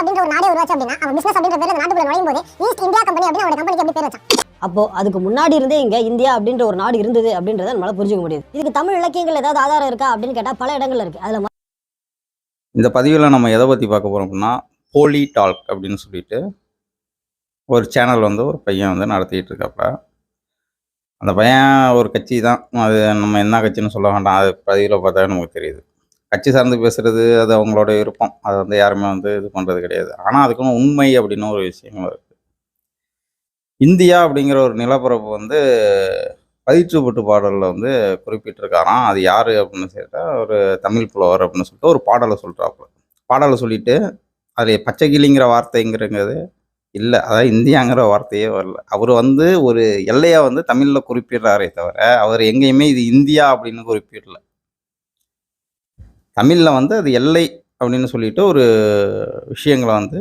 அப்படின்ற ஒரு நாடே உருவாச்சு அப்படின்னா அவன் பிசினஸ் அப்படின்ற பேர்ல அந்த நாட்டுக்குள்ள நுழையும் போது ஈஸ்ட் இந்தியா கம்பெனி அப்படின்னு அவனோட கம்பெனிக்கு எப்படி பேர் வச்சான்? அப்போ அதுக்கு முன்னாடி இருந்தே இங்க இந்தியா அப்படின்ற ஒரு நாடு இருந்தது அப்படின்றத நம்மளால புரிஞ்சுக்க முடியுது. இதுக்கு தமிழ் இலக்கியங்கள் ஏதாவது ஆதாரம் இருக்கா அப்படின்னு கேட்டா பல இடங்கள்ல இருக்கு. அதுல இந்த பதிவில் நம்ம எதை பற்றி பார்க்க போகிறோம் அப்படின்னா போலி டால்க் அப்படின்னு சொல்லிட்டு ஒரு சேனல் வந்து ஒரு பையன் வந்து நடத்திட்டு இருக்காப்புல அந்த பையன் ஒரு கட்சி தான் அது நம்ம என்ன கட்சின்னு சொல்ல வேண்டாம். அது பதிவில் பார்த்தா நமக்கு தெரியுது. கட்சி சார்ந்து பேசுறது அது அவங்களோட விருப்பம். அதை வந்து யாருமே வந்து இது பண்ணுறது கிடையாது. ஆனால் அதுக்குன்னு உண்மை அப்படின்னு ஒரு விஷயம் இருக்குது இந்தியா அப்படிங்கிற ஒரு நிலப்பரப்பு வந்து பதிற்றுப்பட்டு பாடலில் வந்து குறிப்பிட்டிருக்காராம். அது யார் அப்படின்னு சொல்லிட்டா ஒரு தமிழ் புலவர் அப்படின்னு சொல்லிட்டு ஒரு பாடலை சொல்கிறாப்புல பாடலை சொல்லிட்டு அதில் பச்சை கிளிங்கிற வார்த்தைங்கிறது இல்லை. அதாவது இந்தியாங்கிற வார்த்தையே வரல. அவர் வந்து ஒரு எல்லையை வந்து தமிழில் குறிப்பிடுறாரே தவிர அவர் எங்கேயுமே இது இந்தியா அப்படின்னு குறிப்பிடல. தமிழில் வந்து அது எல்லை அப்படின்னு சொல்லிட்டு ஒரு விஷயங்களை வந்து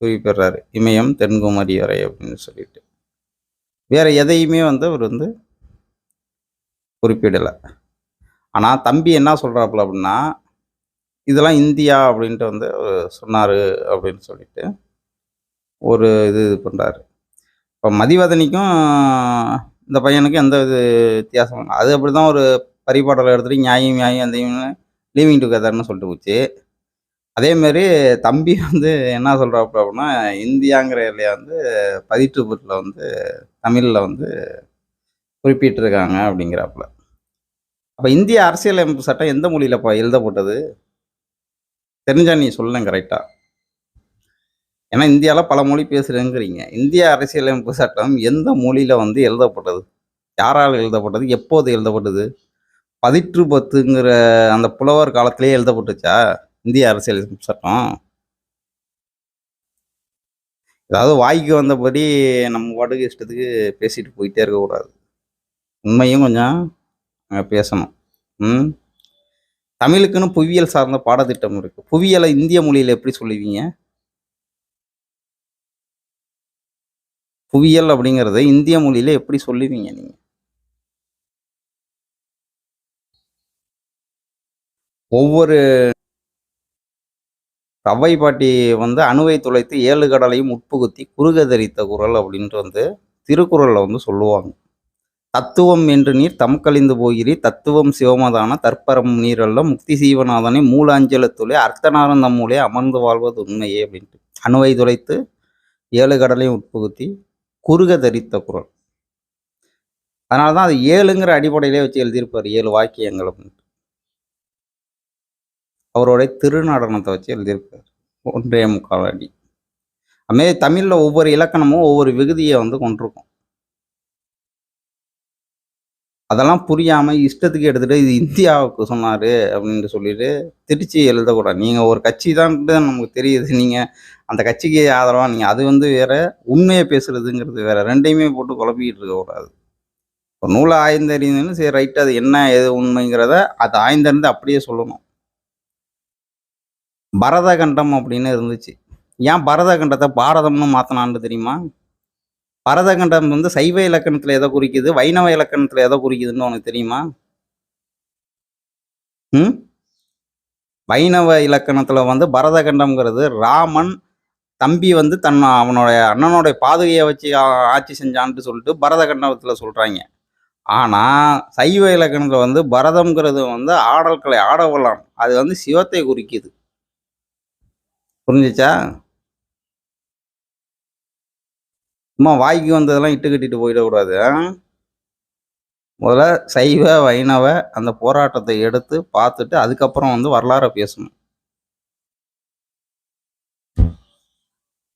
குறிப்பிடுறாரு. இமயம் தென்குமரி வரை அப்படின்னு சொல்லிட்டு. வேறு எதையுமே வந்து அவர் வந்து குறிப்பிடலை. ஆனால் தம்பி என்ன சொல்கிறாப்புல அப்படின்னா இதெல்லாம் இந்தியா அப்படின்ட்டு வந்து சொன்னார் அப்படின்னு சொல்லிட்டு ஒரு இது இது பண்ணுறாரு இப்போ மதிவதனிக்கும் இந்த பையனுக்கும் எந்த இது வித்தியாசம் அது அப்படி தான் ஒரு பரிபாடலை எடுத்துகிட்டு நியாயம் நியாயம் அந்த லீவிங் டுகெதர்னு சொல்லிட்டு போச்சு. அதேமாரி தம்பி வந்து என்ன சொல்கிறாப்பு அப்படின்னா இந்தியாங்கிற எல்லையை வந்து பதிற்றுப்பட்டில் வந்து தமிழில் வந்து குறிப்பிட்டிருக்காங்க அப்படிங்கிறாப்புல. அப்போ இந்திய அரசியலமைப்பு சட்டம் எந்த மொழியிலப்பா எழுதப்பட்டது? தெரிஞ்சா நீ சொல்லுங்க கரெக்டாக ஏன்னா இந்தியாவில் பல மொழி பேசுகிறேங்கிறீங்க இந்திய அரசியலமைப்பு சட்டம் எந்த மொழியில் வந்து எழுதப்பட்டது? யாரால் எழுதப்பட்டது? எப்போது எழுதப்பட்டது? பதிற்று பத்துங்கிற அந்த புலவர் காலத்திலேயே எழுதப்பட்டுச்சா? இந்திய அரசியல் சட்டம். ஏதாவது வாய்க்கு வந்தபடி நம்ம பாட்டுக்கு இஷ்டத்துக்கு பேசிட்டு போயிட்டே இருக்கக்கூடாது. உண்மையும் கொஞ்சம் பேசணும். ம்? தமிழுக்குன்னு புவியியல் சார்ந்த பாடத்திட்டம் இருக்கு. புவியியலை இந்திய மொழியில் எப்படி சொல்லுவீங்க? புவியியல் அப்படிங்கிறத இந்திய மொழியில் எப்படி சொல்லுவீங்க நீங்கள் ஒவ்வொரு அவ்வை பாட்டி வந்து அணுவை துளைத்து ஏழு கடலையும் உட்புகுத்தி குறுகதரித்த குரல் அப்படின்ட்டு வந்து திருக்குறளில் வந்து சொல்லுவாங்க. தத்துவம் என்று நீர் தமக்கழிந்து போகிறி தத்துவம் சிவமதான தற்பரம் நீரல்ல முக்தி சீவநாதனை மூலாஞ்சலத்துளே அர்த்தநாரந்தம் தம்மூலே அமர்ந்து வாழ்வது உண்மையே அப்படின்ட்டு. அணுவை துளைத்து ஏழு கடலையும் உட்புகுத்தி குறுக தரித்த குரல். அதனால தான் அது ஏழுங்கிற அடிப்படையிலே வச்சு எழுதியிருப்பார். ஏழு வாக்கியங்கள் அப்படின்ட்டு. அவருடைய திருநடனத்தை வச்சு எழுதியிருக்கார். ஒன்றே முக்கால் அடி. அதுமாரி தமிழில் ஒவ்வொரு இலக்கணமும் ஒவ்வொரு விகுதியை வந்து கொண்டிருக்கும். அதெல்லாம் புரியாமல் இஷ்டத்துக்கு எடுத்துகிட்டு இது இந்தியாவுக்கு சொன்னார் அப்படின்ட்டு சொல்லிட்டு திருச்சி எழுதக்கூடாது நீங்கள் ஒரு கட்சி தான் நமக்கு தெரியுது. நீங்கள் அந்த கட்சிக்கு ஆதரவாக நீங்கள் அது வந்து வேற உண்மையை பேசுகிறதுங்கிறது வேற. ரெண்டையுமே போட்டு குழப்பிக்கிட்டு இருக்கக்கூடாது ஒரு நூலை ஆய்ந்தறிந்துன்னு சரி ரைட்டு அது என்ன எது உண்மைங்கிறத அது ஆய்ந்தறிந்து அப்படியே சொல்லணும். பரதகண்டம் அப்படின்னு இருந்துச்சு. ஏன் பரதகண்டத்தை பாரதம்னு மாற்றினான்னு தெரியுமா? பரதகண்டம் வந்து சைவ இலக்கணத்தில் எதை குறிக்குது? வைணவ இலக்கணத்தில் எதை குறிக்குதுன்னு உனக்கு தெரியுமா? ம்? வைணவ இலக்கணத்தில் வந்து பரதகண்டம்ங்கிறது ராமன் தம்பி வந்து தன் அவனுடைய அண்ணனுடைய பாதுகையை வச்சு ஆட்சி செஞ்சான்ட்டு சொல்லிட்டு பரதகண்டத்தில் சொல்கிறாங்க ஆனால் சைவ இலக்கணத்தில் வந்து பரதம்ங்கிறது வந்து ஆடல் கலை ஆடவலாம் அது வந்து சிவத்தை குறிக்குது. புரிஞ்சிச்சா? சும்மா வாய்க்கு வந்ததெல்லாம் இட்டு கட்டிட்டு போயிடக்கூடாது முதல்ல சைவ வைணவ அந்த போராட்டத்தை எடுத்து பார்த்துட்டு அதுக்கப்புறம் வந்து வரலாறை பேசணும்.